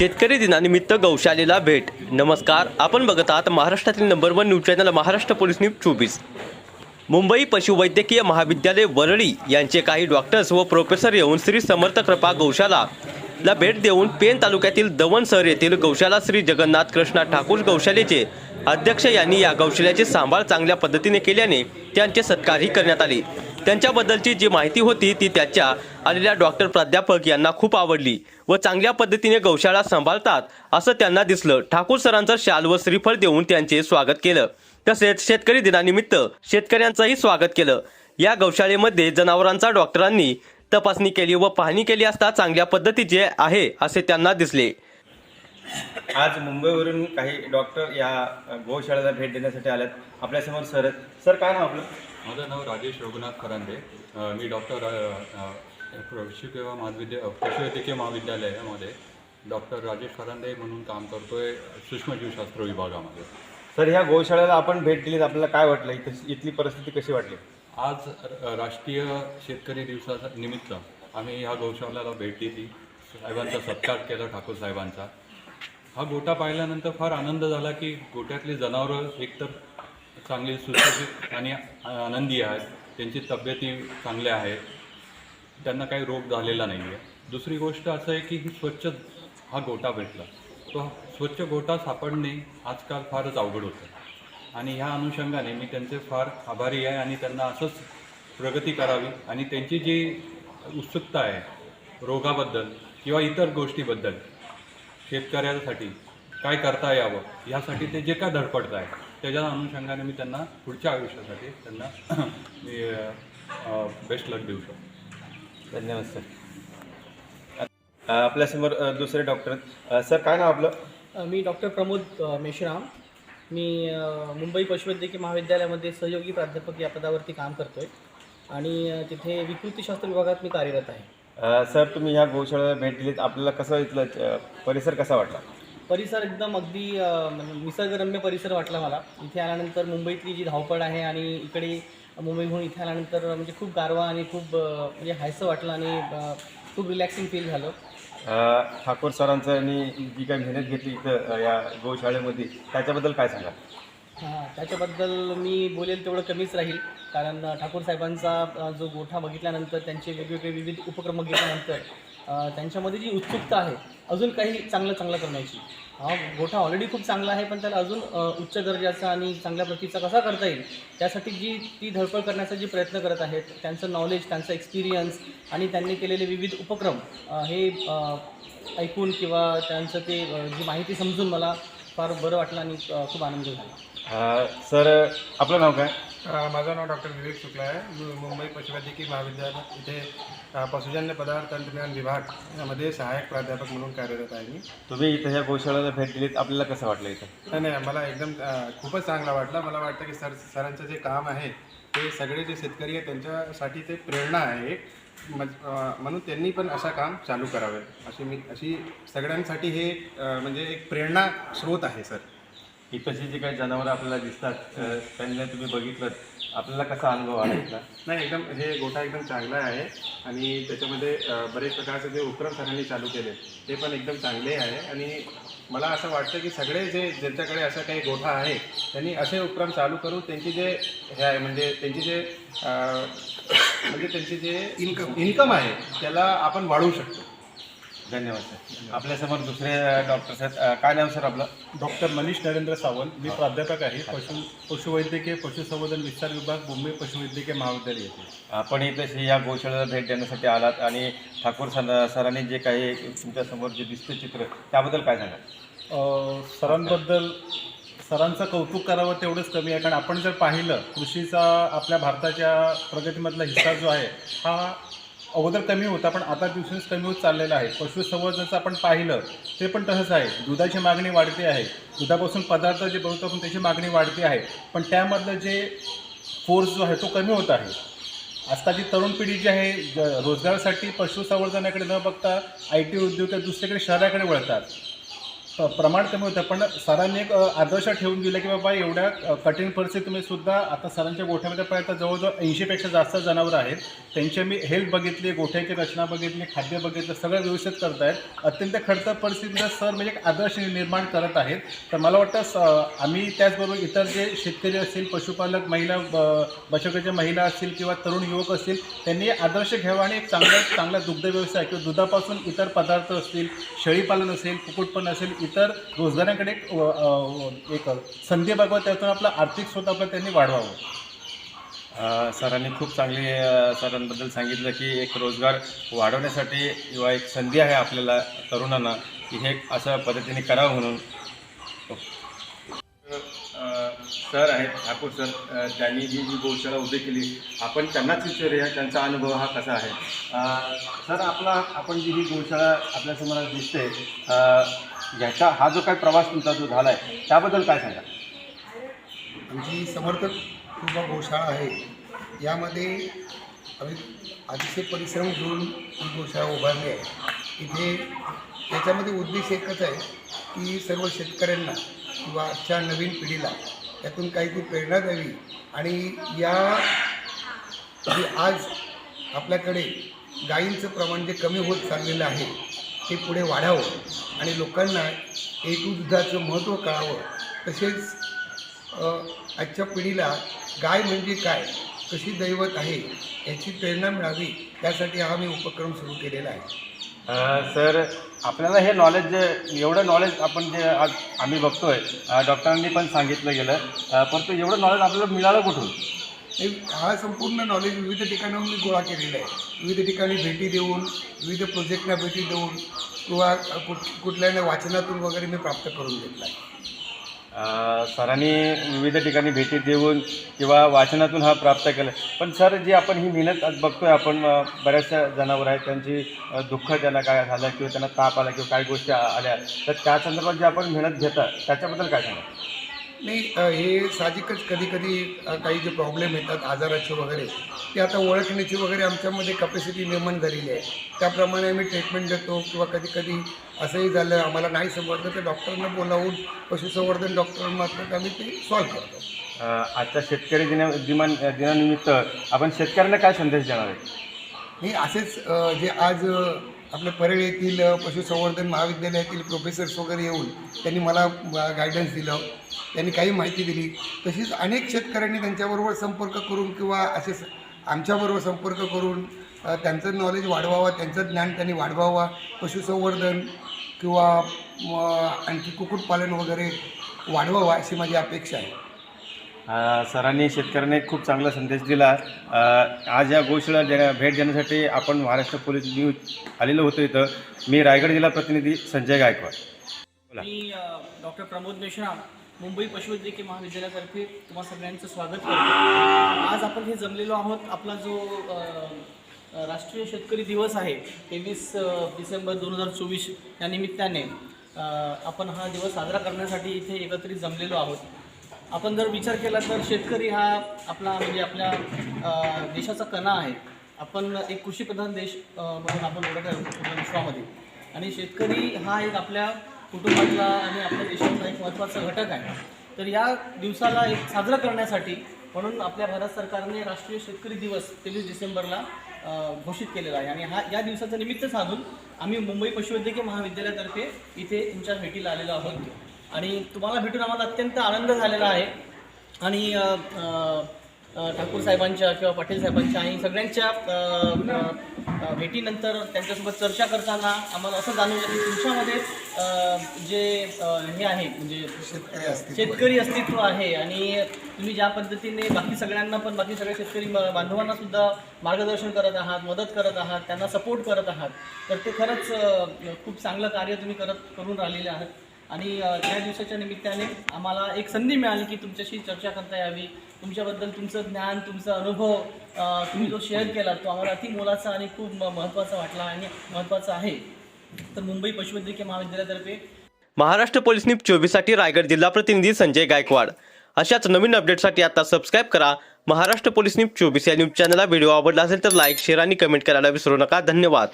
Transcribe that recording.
शेतकरी दिनानिमित्त गौशालेला भेट. नमस्कार. आपण बघत आहात महाराष्ट्रातील number one news channel Maharashtra police news चोवीस. मुंबई पशुवैद्यकीय महाविद्यालय वरळी यांचे काही डॉक्टर्स व प्रोफेसर येऊन श्री समर्थ कृपा गौशाला ला भेट देऊन पेन तालुक्यातील दवणसर येथील गौशाला श्री जगन्नाथ कृष्णा ठाकूर गौशालेचे अध्यक्ष यांनी या गौशाल्याची सांभाळ चांगल्या पद्धतीने केल्याने त्यांचे सत्कारही करण्यात आले. त्यांच्याबद्दलची जी माहिती होती ती त्याच्या आलेल्या डॉक्टर प्राध्यापक यांना खूप आवडली व चांगल्या पद्धतीने गौशाळा सांभाळतात असं त्यांना दिसलं. ठाकूर सरांचं शाल व श्रीफळ देऊन त्यांचे स्वागत केलं. तसेच शेतकरी दिनानिमित्त शेतकऱ्यांचंही स्वागत केलं. या गौशाळेमध्ये जनावरांचा डॉक्टरांनी तपासणी केली व पाहणी केली असता चांगल्या पद्धतीचे आहे असे त्यांना दिसले. आज मुंबईवरून काही डॉक्टर या गोशाळेला भेट देण्यासाठी आल्यात आपल्यासमोर सर सर काय नाव आपलं? माझं नाव राजेश रघुनाथ खरांदे. अ, मी डॉक्टर पशुसेवा महाविद्या पशुवैद्यकीय महाविद्यालयामध्ये डॉक्टर राजेश खरांदे म्हणून काम करतोय सूक्ष्मजीवशास्त्र विभागामध्ये. सर ह्या गोशाळेला आपण भेट दिली आपल्याला काय वाटलं? इथं इथली परिस्थिती कशी वाटली? आज राष्ट्रीय शेतकरी दिवसाचा निमित्त आम्ही ह्या गौशालाला भेट दिली. साहेबांचा सत्कार केला ठाकूर साहेबांचा. हा गोटा पाहिल्यानंतर फार आनंद झाला की गोट्यातली जनावरं एकतर चांगली सुशिक्षित आणि आनंदी आहेत. त्यांची तब्येती चांगल्या आहेत. त्यांना काही रोग झालेला नाही आहे दुसरी गोष्ट असं आहे की ही स्वच्छ हा गोटा भेटला. तो स्वच्छ गोटा सापडणे आजकाल फारच अवघड होतं. आणि ह्या अनुषंगाने मी त्यांचे फार आभारी आहे आणि त्यांना असंच प्रगती करावी आणि त्यांची जी उत्सुकता आहे रोगाबद्दल किंवा इतर गोष्टीबद्दल शेतकऱ्यांसाठी काय करता यावं ह्यासाठी ते जे काय धडपडत आहे त्याच्या अनुषंगाने मी त्यांना पुढच्या आयुष्यासाठी त्यांना मी बेस्ट लक देऊ शकतो. धन्यवाद सर आपल्यासमोर दुसरे डॉक्टर सर काय नाव आपलं? मी डॉक्टर प्रमोद मेश्राम. मी मुंबई पशुवैद्यकीय महाविद्यालयामध्ये सहयोगी प्राध्यापक या पदावरती काम करतो आहे आणि तिथे विकृतीशास्त्र विभागात मी कार्यरत आहे. सर तुम्ही ह्या गोशाळेला भेट दिलीत. आपल्याला कसं इथलं परिसर कसा वाटला? परिसर एकदम अगदी म्हणजे निसर्गरम्य परिसर वाटला मला. इथे आल्यानंतर मुंबईतली जी धावपळ आहे आणि इकडे मुंबईहून इथे आल्यानंतर म्हणजे खूप गारवा आणि खूप म्हणजे हायसं वाटलं आणि खूप रिलॅक्सिंग फील झालं. ठाकूर सरांचं आणि जी काही मेहनत घेतली इथं या गोशाळेमध्ये त्याच्याबद्दल काय सांगा हां त्याच्याबद्दल मी बोलेल तेवढं कमीच राहील. कारण ठाकूर साहेबांचा जो गोठा बघितल्यानंतर त्यांचे वेगवेगळे विविध उपक्रम बघितल्यानंतर अ, त्यांच्यामध्ये जी उत्सुकता आहे अजून काही चांगलं चांगलं करण्याची. हा गोठा ऑलरेडी खूप चांगला आहे पण त्याला अजून उच्च दर्जाचा आणि चांगल्या प्रतीचा कसा करता येईल? त्यासाठी जी ती धडपड करण्याचा जी प्रयत्न करत आहेत त्यांचं नॉलेज त्यांचा एक्सपिरियन्स आणि त्यांनी केलेले विविध उपक्रम हे ऐकून किंवा त्यांचं ते जी माहिती समजून मला फार बरं वाटलं आणि खूप आनंद झाला. सर आपलं नाव काय? माझं नाव डॉक्टर विवेक शुक्ला आहे. मी मुंबई पशुवैद्यकीय महाविद्यालय इथे पशुजन्य पदार्थ तंत्रज्ञान विभाग यामध्ये सहाय्यक प्राध्यापक म्हणून कार्यरत आहे मी. तुम्ही इथं ह्या गोशाळेला भेट दिलीत आपल्याला कसं वाटलं इथं? नाही नाही मला एकदम खूपच चांगला वाटला. मला वाटतं की सर सरांचं जे काम आहे ते सगळे जे शेतकरी आहे त्यांच्यासाठी ते प्रेरणा आहे एक. म्हणून त्यांनी पण असं काम चालू करावे. अशी मी अशी सगळ्यांसाठी हे म्हणजे एक प्रेरणा स्रोत आहे सर. इथंची जी काही जनावरं आपल्याला दिसतात त्यांना तुम्ही बघितलं आपल्याला कसा अनुभव आला इथला? नाही एकदम हे गोठा एकदम चांगला आहे आणि त्याच्यामध्ये बरेच प्रकारचे जे उपक्रम सरांनी चालू केले ते पण एकदम चांगले आहे. आणि मला असं वाटतं की सगळे जे ज्यांच्याकडे असा काही गोठा आहे त्यांनी असे उपक्रम चालू करून त्यांची जे हे आहे म्हणजे त्यांची जे अ, म्हणजे त्यांची जे इन्कम इन्कम आहे त्याला आपण वाढवू शकतो. धन्यवाद सर. आपल्यासमोर दुसरे डॉक्टर्स आहेत अ, काय नाव सर आपलं? डॉक्टर मनीष नरेंद्र सावंत. मी प्राध्यापक आहे. पशु पशुवैद्यकीय पशुसंवर्धन विस्तार विभाग मुंबई पशुवैद्यकीय महाविद्यालय येथे. आपण इथं या गोशाळेला भेट देण्यासाठी आलात आणि ठाकूर सर सरांनी जे काही तुमच्यासमोर जे दिसतं चित्र त्याबद्दल काय सांगा सरांबद्दल सरांचं कौतुक करावं तेवढंच कमी आहे. कारण आपण जर पाहिलं कृषीचा आपल्या भारताच्या प्रगतीमधला हिस्सा जो आहे हा अगोदर कमी होता पण आता दिवसेंस कमी होत चाललेला आहे. पशुसंवर्धनाचं आपण पाहिलं ते पण तसंच आहे. दुधाची मागणी वाढते आहे. दुधापासून पदार्थ जे बनवतो आपण त्याची मागणी वाढते आहे. पण त्यामधलं जे फोर्स जो आहे तो कमी होत आहे. आजकालची तरुण पिढी जी आहे ज- रोजगारासाठी पशुसंवर्धनाकडे न बघता आय टी उद्योग दुसरीकडे शहराकडे वळतात. प्रमाण कमी होतं पण सरांनी एक आदर्श ठेवून दिला की बाबा एवढ्या कठीण परिस्थितीमध्ये सुद्धा आता सरांच्या गोठ्यामध्ये पर्यंत जवळजवळ ऐंशीपेक्षा जास्त जनावरं आहेत. त्यांचे मी हेल्थ बघितली गोठ्याची रचना बघितली खाद्य बघितलं सगळं व्यवस्थित करत आहेत अत्यंत खडतर परिस्थितीत सर म्हणजे एक आदर्श निर्माण करत आहेत. तर मला वाटतं स आम्ही त्याचबरोबर इतर जे शेतकरी असतील पशुपालक महिला ब- महिला असतील किंवा तरुण युवक असतील त्यांनी आदर्श घ्यावा आणि एक चांगला चांगला दुग्ध व्यवसाय किंवा दुधापासून इतर पदार्थ असतील शेळीपालन असेल कुक्कुटपालन असेल इतर रोजगारांकडे एक व- संधी बघावं त्यातून आपलं आर्थिक स्वतः आपलं त्यांनी वाढवावं. सरांनी खूप चांगली सरांबद्दल सांगितलं की एक रोजगार वाढवण्यासाठी किंवा एक संधी आहे आपल्याला तरुणांना की हे अशा पद्धतीने करावं म्हणून. अ, सर आहेत ठाकूर सर त्यांनी जी जी गौशाळा उभी केली आपण त्यांनाच विचारूया त्यांचा अनुभव हा कसा आहे? सर आपला आपण जी ही गौशाळा आपल्यासमोर दिसते ह्याचा हा जो काही प्रवास तुमचा जो झाला आहे त्याबद्दल काय सांगा आमची समर्थक किंवा गोशाळा आहे यामध्ये आम्ही अतिशय परिश्रम घेऊन ही गोशाळा उभारली आहे. इथे याच्यामध्ये उद्देश एकच आहे की सर्व शेतकऱ्यांना किंवा आजच्या नवीन पिढीला यातून काहीतरी प्रेरणा द्यावी आणि या जे आज आपल्याकडे गायींचं प्रमाण जे कमी होत चाललेलं आहे ते पुढे वाढावं आणि लोकांना ए दुधाचं महत्त्व कळावं. तसेच आजच्या पिढीला गाय म्हणजे काय? कशी दैवत आहे? याची प्रेरणा मिळावी यासाठी हा मी उपक्रम सुरू केलेला आहे. सर आपल्याला हे नॉलेज जे एवढं नॉलेज आपण जे आज आम्ही बघतोय डॉक्टरांनी पण सांगितलं गेलं. परंतु एवढं नॉलेज आपल्याला मिळालं कुठून? हे संपूर्ण नॉलेज विविध ठिकाणाहून मी गोळा केलेला आहे. विविध ठिकाणी भेटी देऊन विविध प्रोजेक्टना भेटी देऊन किंवा कुठ कुठल्या वाचनातून वगैरे मी प्राप्त करून घेतला आहे. सरांनी विविध ठिकाणी भेटी देऊन किंवा वाचनातून हा प्राप्त केला. पण सर जी आपण ही मेहनत आज आहे आपण बऱ्याचशा जनावर आहेत त्यांची दुःख त्यांना काय झालं किंवा त्यांना ताप आला किंवा काही गोष्टी आल्या तर त्या संदर्भात जे आपण मेहनत घेता त्याच्याबद्दल काय सांगा नाही हे साहजिकच कधी कधी काही जे प्रॉब्लेम येतात आजाराचे वगैरे ते आता ओळखण्याची वगैरे आमच्यामध्ये कपॅसिटी निर्माण झालेली आहे. त्याप्रमाणे आम्ही ट्रीटमेंट देतो किंवा कधी कधी असंही झालं आम्हाला नाही समजलं तर डॉक्टरना बोलावून पशुसंवर्धन डॉक्टरांमार्फत आम्ही ते सॉल्व्ह करतो. आजच्या शेतकरी दिना दिमान दिनानिमित्त आपण शेतकऱ्यांना काय संदेश देणार आहे नाही असेच जे आज आपलं आपल्या परळ येथील पशुसंवर्धन महाविद्यालयातील प्रोफेसर्स वगैरे येऊन त्यांनी मला गायडन्स दिलं. त्यांनी काही माहिती दिली. तशीच अनेक शेतकऱ्यांनी त्यांच्याबरोबर संपर्क करून किंवा असे स- आमच्याबरोबर संपर्क करून त्यांचं नॉलेज वाढवावा त्यांचं ज्ञान त्यांनी वाढवावा. पशुसंवर्धन किंवा आणखी कुक्कुटपालन वगैरे वाढवावा अशी माझी अपेक्षा आहे. सरांनी शेतकऱ्यांना एक खूप चांगला संदेश दिला. आज या गोष्टीला देण्या भेट देण्यासाठी आपण महाराष्ट्र पोलीस न्यूज आलेलो होतो इथं. मी रायगड जिल्हा प्रतिनिधी संजय गायकवाड. बोला. मी डॉक्टर प्रमोद मेश्राम मुंबई पशुवैद्यकीय महाविद्यालयातर्फे तुम्हा सगळ्यांचं स्वागत करतो. आज आपण हे जमलेलो आहोत आपला जो राष्ट्रीय शेतकरी दिवस आहे तेवीस डिसेंबर दोन हजार चोवीस या निमित्ताने आपण हा दिवस साजरा करण्यासाठी इथे एकत्रित जमलेलो आहोत. आपण जर विचार केला तर शेतकरी हा आपला म्हणजे आपल्या देशाचा कणा आहे. आपण एक कृषीप्रधान देश म्हणून आपण ओळख आहे पूर्ण विश्वामध्ये. आणि शेतकरी हा एक आपल्या कुटुंबातला आणि आपल्या देशाचा एक महत्त्वाचा घटक आहे. तर या दिवसाला एक साजरा करण्यासाठी म्हणून आपल्या भारत सरकारने राष्ट्रीय शेतकरी दिवस तेवीस डिसेंबरला घोषित केलेला आहे. आणि हा या दिवसाचं निमित्त साधून आम्ही मुंबई पशुवैद्यकीय महाविद्यालयातर्फे इथे तुमच्या भेटीला आलेलो आहोत. आणि तुम्हाला भेटून आम्हाला अत्यंत आनंद झालेला आहे. आणि ठाकूर साहेबांच्या किंवा पाटील साहेबांच्या आणि सगळ्यांच्या भेटीनंतर त्यांच्यासोबत चर्चा करताना आम्हाला असं जाणवलं की तुमच्यामध्ये जे हे आहे म्हणजे शेतकरी अस्तित्व आहे. आणि तुम्ही ज्या पद्धतीने बाकी सगळ्यांना पण बाकी सगळ्या शेतकरी बांधवांना सुद्धा मार्गदर्शन करत आहात मदत करत आहात त्यांना सपोर्ट करत आहात तर ते खरंच खूप चांगलं कार्य तुम्ही करत करून राहिलेले आहात. आणि त्या दिवसाच्या निमित्ताने आम्हाला एक संधी मिळाली की तुमच्याशी चर्चा करता यावी तुमच्याबद्दल तुमचं ज्ञान तुमचा अनुभव तुम्ही जो शेअर केला तो आम्हाला अति मोलाचा आणि खूप म- महत्त्वाचा वाटला आणि महत्त्वाचा आहे. तर मुंबई पशुवैद्यकीय महाविद्यालयातर्फे महाराष्ट्र पोलीस न्यूज चोवीससाठी रायगड जिल्हा प्रतिनिधी संजय गायकवाड. अशाच नवीन अपडेटसाठी आता सबस्क्राईब करा. महाराष्ट्र पोलीस न्यूज चोवीस या न्यूज चॅनलला व्हिडिओ आवडला असेल तर लाईक शेअर आणि कमेंट करायला विसरू नका. धन्यवाद.